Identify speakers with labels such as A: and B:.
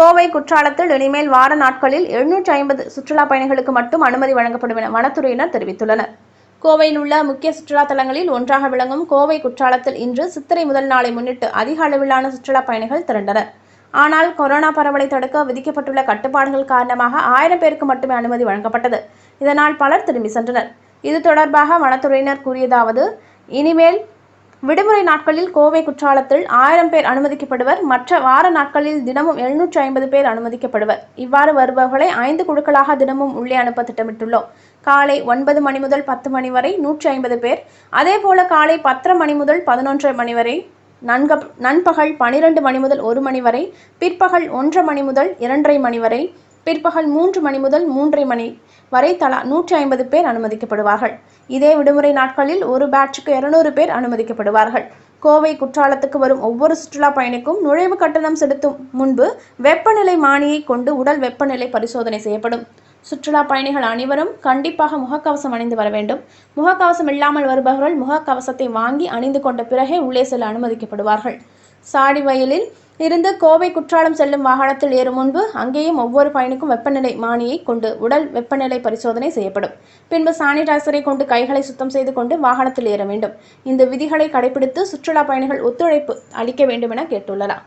A: கோவை குற்றாலத்தில் இனிமேல் வார நாட்களில் எழுநூற்றி ஐம்பது சுற்றுலா பயணிகளுக்கு மட்டும் அனுமதி வழங்கப்படும் என வனத்துறையினர் தெரிவித்துள்ளனர். கோவையில் உள்ள முக்கிய சுற்றுலா தலங்களில் ஒன்றாக விளங்கும் கோவை குற்றாலத்தில் இன்று சித்திரை முதல் நாளை முன்னிட்டு அதிக அளவிலான சுற்றுலா பயணிகள் திரண்டனர். ஆனால் கொரோனா பரவலை தடுக்க விதிக்கப்பட்டுள்ள கட்டுப்பாடுகள் காரணமாக ஆயிரம் பேருக்கு மட்டுமே அனுமதி வழங்கப்பட்டது. இதனால் பலர் திரும்பி சென்றனர். இது தொடர்பாக வனத்துறையினர் கூறியதாவது இனிமேல் விடுமுறை நாட்களில் கோவை குற்றாலத்தில் ஆயிரம் பேர் அனுமதிக்கப்படுவர். மற்ற வார நாட்களில் தினமும் எழுநூற்றி ஐம்பது பேர் அனுமதிக்கப்படுவர். இவ்வாறு வருபவர்களை ஐந்து குழுக்களாக தினமும் உள்ளே அனுப்ப திட்டமிட்டுள்ளோம். காலை ஒன்பது மணி முதல் பத்து மணி வரை நூற்றி ஐம்பது பேர். அதேபோல காலை பத்தரை மணி முதல் பதினொன்றரை மணி வரை நன்க நண்பகல் பனிரெண்டு மணி முதல் ஒரு மணி வரை பிற்பகல் ஒன்றரை மணி முதல் இரண்டரை மணி வரை பிற்பகல் மூன்று மணி முதல் மூன்றரை மணி வரை தலா நூற்றி ஐம்பது பேர் அனுமதிக்கப்படுவார்கள். இதே விடுமுறை நாட்களில் ஒரு பேட்சுக்கு இருநூறு பேர் அனுமதிக்கப்படுவார்கள். கோவை குற்றாலத்துக்கு வரும் ஒவ்வொரு சுற்றுலா பயணிக்கும் நுழைவு கட்டணம் செலுத்தும் முன்பு வெப்பநிலை மானியை கொண்டு உடல் வெப்பநிலை பரிசோதனை செய்யப்படும். சுற்றுலா பயணிகள் அனைவரும் கண்டிப்பாக முகக்கவசம் அணிந்து வர வேண்டும். முகக்கவசம் இல்லாமல் வருபவர்கள் முகக்கவசத்தை வாங்கி அணிந்து கொண்ட பிறகே உள்ளே செல்ல அனுமதிக்கப்படுவார்கள். சாடி வயலில் இருந்து கோவை குற்றாலம் செல்லும் வாகனத்தில் ஏறும் முன்பு அங்கேயும் ஒவ்வொரு பயணிக்கும் வெப்பநிலை மானியை கொண்டு உடல் வெப்பநிலை பரிசோதனை செய்யப்படும். பின்பு சானிடைசரை கொண்டு கைகளை சுத்தம் செய்து கொண்டு வாகனத்தில் ஏற வேண்டும். இந்த விதிகளை கடைபிடித்து சுற்றுலா பயணிகள் ஒத்துழைப்பு அளிக்க வேண்டும் என கேட்டுள்ளனர்.